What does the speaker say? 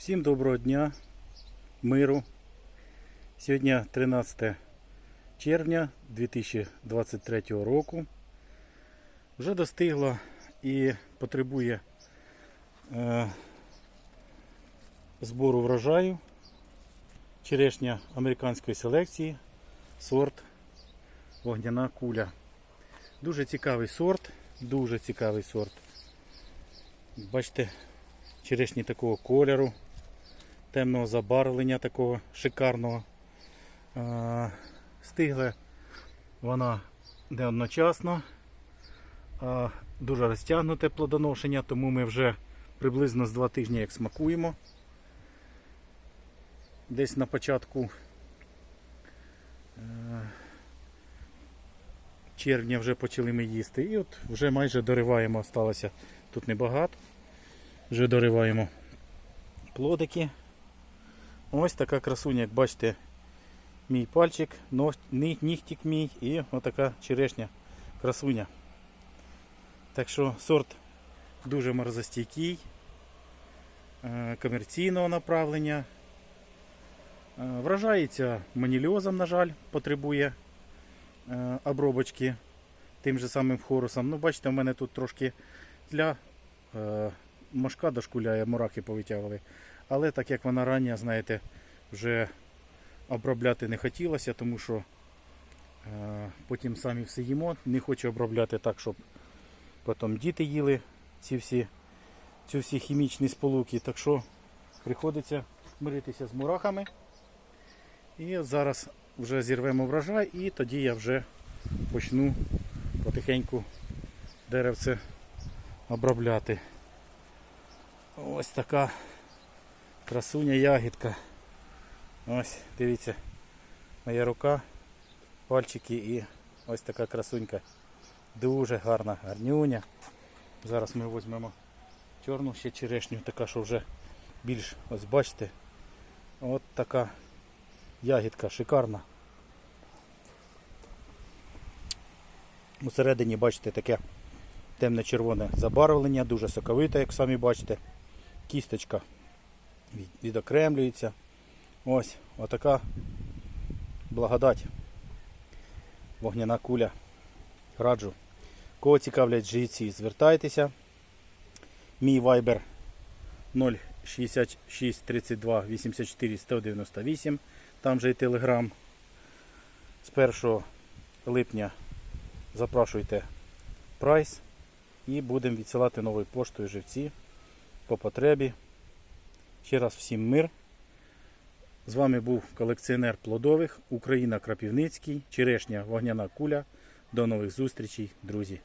Всім доброго дня, миру. Сьогодні 13 червня 2023 року. Вже достигла і потребує е, збору врожаю черешня американської селекції, сорт вогняна куля. Дуже цікавий сорт, дуже цікавий сорт. Бачите, черешні такого кольору, темного забарвлення такого шикарного. Стигла вона не одночасно, а дуже розтягнуте плодоношення, тому ми вже приблизно з два тижні як смакуємо. Десь на початку е, червня вже почали ми їсти. І от вже майже дориваємо, осталося тут небагато. Вже дориваємо плодики. Ось така красуня, як бачите, мій пальчик, ног- ні- нігтик мій і отака черешня красуня. Так що сорт дуже морозостійкий, е, комерційного направлення. Е, Вражається маніліозом, на жаль, потребує е, обробочки тим же самим хорусом. Ну, бачите, в мене тут трошки для мошка дошкуляє, мураки повитягували. Але так як вона рання, знаєте, вже обробляти не хотілося, тому що е, потім самі все їмо. Не хочу обробляти так, щоб потім діти їли ці всі, ці всі хімічні сполуки. Так що приходиться миритися з мурахами. І зараз вже зірвемо врожай і тоді я вже почну потихеньку деревце обробляти. Ось така красуня ягідка. Ось, дивіться, моя рука, пальчики і ось така красунька. Дуже гарна, гарнюня. Зараз ми візьмемо чорну ще черешню, така, що вже більш, ось бачите, от така ягідка шикарна. Усередині, бачите, таке темно-червоне забарвлення, дуже соковите, як самі бачите. Кісточка відокремлюється. Ось отака благодать. Вогняна куля. Раджу. Кого цікавлять жиці, звертайтеся. Мій вайбер 066 32 84 198. Там же і телеграм. З 1 липня запрошуйте прайс і будемо відсилати новою поштою живці по потребі. Ще раз всім мир. З вами був колекціонер плодових Україна Крапівницький, черешня вогняна куля. До нових зустрічей, друзі!